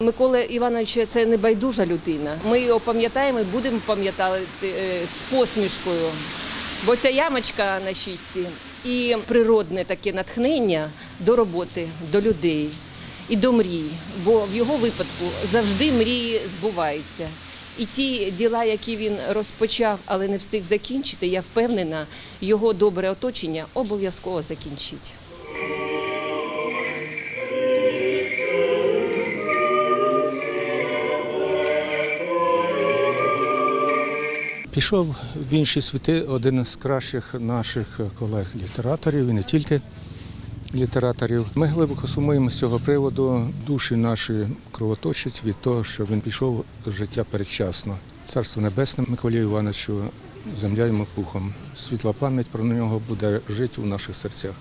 Микола Іванович це не байдужа людина. Ми його пам'ятаємо і будемо пам'ятати е, з посмішкою. Бо ця ямочка на щічці і природне таке натхнення до роботи, до людей і до мрій. Бо в його випадку завжди мрії збуваються. І ті діла, які він розпочав, але не встиг закінчити, я впевнена, його добре оточення обов'язково закінчить. Пішов в інші світи один з кращих наших колег-літераторів і не тільки літераторів. Ми глибоко сумуємо з цього приводу. Душі наші кровоточать від того, що він пішов з життя передчасно. Царство Небесне Миколію Івановичу, земля йому пухом. Світла пам'ять про нього буде жити у наших серцях.